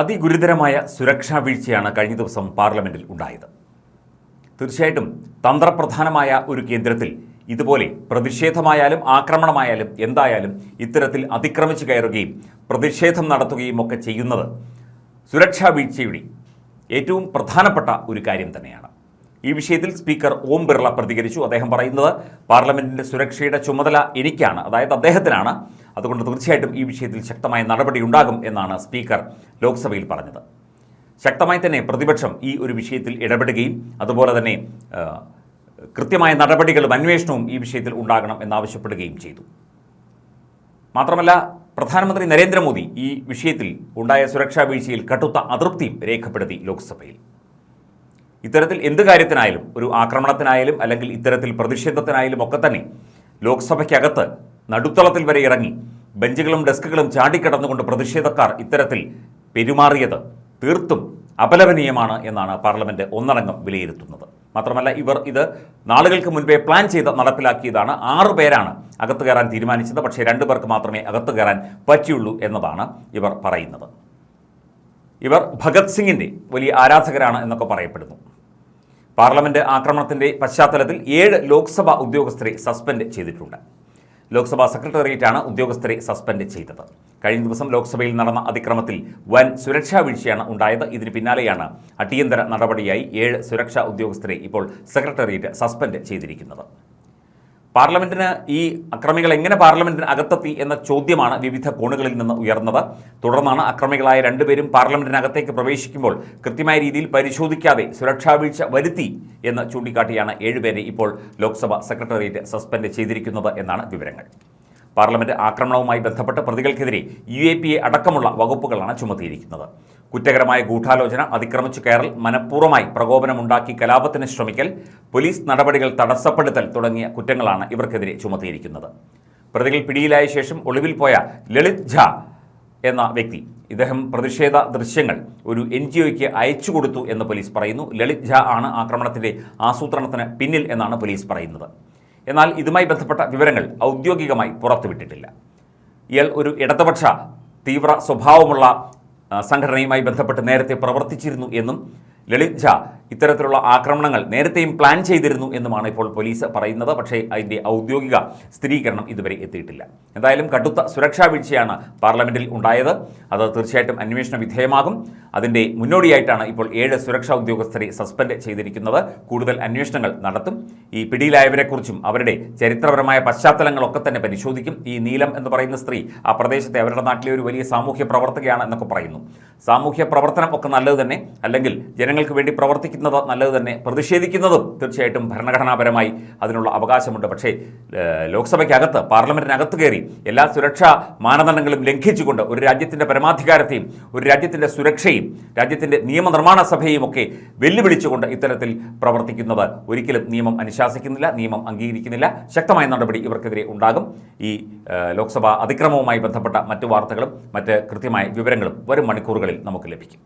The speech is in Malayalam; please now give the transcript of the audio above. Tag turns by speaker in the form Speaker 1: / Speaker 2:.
Speaker 1: അതിഗുരുതരമായ സുരക്ഷാ വീഴ്ചയാണ് കഴിഞ്ഞ ദിവസം പാർലമെന്റിൽ ഉണ്ടായത്. തീർച്ചയായിട്ടും തന്ത്രപ്രധാനമായ ഒരു കേന്ദ്രത്തിൽ ഇതുപോലെ പ്രതിഷേധമായാലും ആക്രമണമായാലും എന്തായാലും ഇത്തരത്തിൽ അതിക്രമിച്ചു കയറുകയും പ്രതിഷേധം നടത്തുകയും ഒക്കെ ചെയ്യുന്നത് സുരക്ഷാ വീഴ്ചയുടെ ഏറ്റവും പ്രധാനപ്പെട്ട ഒരു കാര്യം തന്നെയാണ്. ഈ വിഷയത്തിൽ സ്പീക്കർ ഓം ബിർള പ്രതികരിച്ചു. അദ്ദേഹം പറയുന്നത് പാർലമെന്റിന്റെ സുരക്ഷയുടെ ചുമതല എനിക്കാണ്. അതായത് അദ്ദേഹത്തിനാണ് അതുകൊണ്ട് തീർച്ചയായിട്ടും ഈ വിഷയത്തിൽ ശക്തമായ നടപടി ഉണ്ടാകും എന്നാണ് സ്പീക്കർ ലോക്സഭയിൽ പറഞ്ഞത്. ശക്തമായി തന്നെ പ്രതിപക്ഷം ഈ ഒരു വിഷയത്തിൽ ഇടപെടുകയും അതുപോലെ തന്നെ കൃത്യമായ നടപടികളും അന്വേഷണവും ഈ വിഷയത്തിൽ ഉണ്ടാകണം എന്നാവശ്യപ്പെടുകയും ചെയ്തു. മാത്രമല്ല പ്രധാനമന്ത്രി നരേന്ദ്രമോദി ഈ വിഷയത്തിൽ ഉണ്ടായ സുരക്ഷാ വീഴ്ചയിൽ കടുത്ത അതൃപ്തിയും രേഖപ്പെടുത്തി ലോക്സഭയിൽ. ഇത്തരത്തിൽ എന്ത് കാര്യത്തിനായാലും ഒരു ആക്രമണത്തിനായാലും അല്ലെങ്കിൽ ഇത്തരത്തിൽ പ്രതിഷേധത്തിനായാലും ഒക്കെ തന്നെ ലോക്സഭയ്ക്കകത്ത് നടുത്തളത്തിൽ വരെ ഇറങ്ങി. ബെഞ്ചുകളും ഡെസ്കുകളും ചാടിക്കടന്നുകൊണ്ട് പ്രതിഷേധക്കാർ ഇത്തരത്തിൽ പെരുമാറിയത് തീർത്തും അപലപനീയമാണ് എന്നാണ് പാർലമെന്റ് ഒന്നടങ്കം വിലയിരുത്തുന്നത്. മാത്രമല്ല ഇവർ ഇത് നാളുകൾക്ക് മുൻപേ പ്ലാൻ ചെയ്ത് നടപ്പിലാക്കിയതാണ്. ആറു പേരാണ് അകത്ത് കയറാൻ തീരുമാനിച്ചത്. പക്ഷേ രണ്ടു പേർക്ക് മാത്രമേ അകത്ത് കയറാൻ പറ്റിയുള്ളൂ എന്നതാണ് ഇവർ പറയുന്നത്. ഇവർ ഭഗത് സിംഗിന്റെ വലിയ ആരാധകരാണ് എന്നൊക്കെ പറയപ്പെടുന്നു. പാർലമെന്റ് ആക്രമണത്തിന്റെ പശ്ചാത്തലത്തിൽ ഏഴ് ലോക്സഭാ ഉദ്യോഗസ്ഥരെ സസ്പെൻഡ് ചെയ്തിട്ടുണ്ട്. ലോക്സഭാ സെക്രട്ടേറിയറ്റാണ് ഉദ്യോഗസ്ഥരെ സസ്പെൻഡ് ചെയ്തത്. കഴിഞ്ഞ ദിവസം ലോക്സഭയിൽ നടന്ന അതിക്രമത്തിൽ വൻ സുരക്ഷാ വീഴ്ചയാണ് ഉണ്ടായത്. ഇതിന് പിന്നാലെയാണ് അടിയന്തര നടപടിയായി ഏഴ് സുരക്ഷാ ഉദ്യോഗസ്ഥരെ ഇപ്പോൾ സെക്രട്ടേറിയറ്റ് സസ്പെൻഡ് ചെയ്തിരിക്കുന്നത്. പാർലമെന്റിന് ഈ അക്രമികൾ എങ്ങനെ പാർലമെന്റിന് അകത്തെത്തി എന്ന ചോദ്യമാണ് വിവിധ കോണുകളിൽ നിന്ന് ഉയർന്നത്. തുടർന്നാണ് അക്രമികളായ രണ്ടുപേരും പാർലമെന്റിനകത്തേക്ക് പ്രവേശിക്കുമ്പോൾ കൃത്യമായ രീതിയിൽ പരിശോധിക്കാതെ സുരക്ഷാ വീഴ്ച വരുത്തി എന്ന് ചൂണ്ടിക്കാട്ടിയാണ് ഏഴുപേരെ ഇപ്പോൾ ലോക്സഭ സെക്രട്ടേറിയറ്റ് സസ്പെൻഡ് ചെയ്തിരിക്കുന്നത് എന്നാണ് വിവരങ്ങൾ. പാർലമെന്റ് ആക്രമണവുമായി ബന്ധപ്പെട്ട് പ്രതികൾക്കെതിരെ യു എ പി എ അടക്കമുള്ള വകുപ്പുകളാണ് ചുമത്തിയിരിക്കുന്നത്. കുറ്റകരമായ ഗൂഢാലോചന അതിക്രമിച്ചു കയറൽ മനഃപൂർവമായി പ്രകോപനമുണ്ടാക്കി കലാപത്തിന് ശ്രമിക്കൽ പോലീസ് നടപടികൾ തടസ്സപ്പെടുത്തൽ തുടങ്ങിയ കുറ്റങ്ങളാണ് ഇവർക്കെതിരെ ചുമത്തിയിരിക്കുന്നത്. പ്രതികൾ പിടിയിലായ ശേഷം ഒളിവിൽ പോയ ലളിത് ഝാ എന്ന വ്യക്തി ഇദ്ദേഹം പ്രതിഷേധ ദൃശ്യങ്ങൾ ഒരു എൻ ജി ഒയ്ക്ക് അയച്ചു കൊടുത്തു എന്ന് പോലീസ് പറയുന്നു. ലളിത് ഝാ ആണ് ആക്രമണത്തിന്റെ ആസൂത്രണത്തിന് പിന്നിൽ എന്നാണ് പോലീസ് പറയുന്നത്. എന്നാൽ ഇതുമായി ബന്ധപ്പെട്ട വിവരങ്ങൾ ഔദ്യോഗികമായി പുറത്തുവിട്ടിട്ടില്ല. ഇയാൾ ഒരു ഇടതുപക്ഷ തീവ്ര സ്വഭാവമുള്ള സംഘടനയുമായി ബന്ധപ്പെട്ട് നേരത്തെ പ്രവർത്തിച്ചിരുന്നു എന്നും ലളിത് ഝാ ഇത്തരത്തിലുള്ള ആക്രമണങ്ങൾ നേരത്തെയും പ്ലാൻ ചെയ്തിരുന്നു എന്നുമാണ് ഇപ്പോൾ പോലീസ് പറയുന്നത്. പക്ഷേ അതിന്റെ ഔദ്യോഗിക സ്ഥിരീകരണം ഇതുവരെ എത്തിയിട്ടില്ല. എന്തായാലും കടുത്ത സുരക്ഷാ വീഴ്ചയാണ് പാർലമെന്റിൽ ഉണ്ടായത്. അത് തീർച്ചയായിട്ടും അന്വേഷണ വിധേയമാകും. അതിന്റെ മുന്നോടിയായിട്ടാണ് ഇപ്പോൾ ഏഴ് സുരക്ഷാ ഉദ്യോഗസ്ഥരെ സസ്പെൻഡ് ചെയ്തിരിക്കുന്നത്. കൂടുതൽ അന്വേഷണങ്ങൾ നടത്തും. ഈ പിടിയിലായവരെക്കുറിച്ചും അവരുടെ ചരിത്രപരമായ പശ്ചാത്തലങ്ങളൊക്കെ തന്നെ പരിശോധിക്കും. ഈ നീലം എന്ന് പറയുന്ന സ്ത്രീ ആ പ്രദേശത്തെ അവരുടെ നാട്ടിലെ ഒരു വലിയ സാമൂഹ്യ പ്രവർത്തകയാണ് എന്നൊക്കെ പറയുന്നു. സാമൂഹ്യ പ്രവർത്തനം ഒക്കെ നല്ലത് തന്നെ. അല്ലെങ്കിൽ ജനങ്ങൾക്ക് വേണ്ടി പ്രവർത്തിക്കുന്നത് നല്ലത് തന്നെ പ്രതിഷേധിക്കുന്നതും തീർച്ചയായിട്ടും ഭരണഘടനാപരമായി അതിനുള്ള അവകാശമുണ്ട്. പക്ഷേ ലോക്സഭയ്ക്കകത്ത് പാർലമെന്റിനകത്ത് കയറി എല്ലാ സുരക്ഷാ മാനദണ്ഡങ്ങളും ലംഘിച്ചുകൊണ്ട് ഒരു രാജ്യത്തിന്റെ പരമാധികാരത്തെയും ഒരു രാജ്യത്തിന്റെ സുരക്ഷയും രാജ്യത്തിന്റെ നിയമനിർമ്മാണ സഭയും ഒക്കെ വെല്ലുവിളിച്ചുകൊണ്ട് ഇത്തരത്തിൽ പ്രവർത്തിക്കുന്നത് ഒരിക്കലും നിയമം അനുശാസിക്കുന്നില്ല നിയമം അംഗീകരിക്കുന്നില്ല. ശക്തമായ നടപടി ഇവർക്കെതിരെ ഉണ്ടാകും. ഈ ലോക്സഭാ അതിക്രമവുമായി ബന്ധപ്പെട്ട മറ്റു വാർത്തകളും മറ്റ് കൃത്യമായ വിവരങ്ങളും വരും മണിക്കൂറുകളിൽ നമുക്ക് ലഭിക്കും.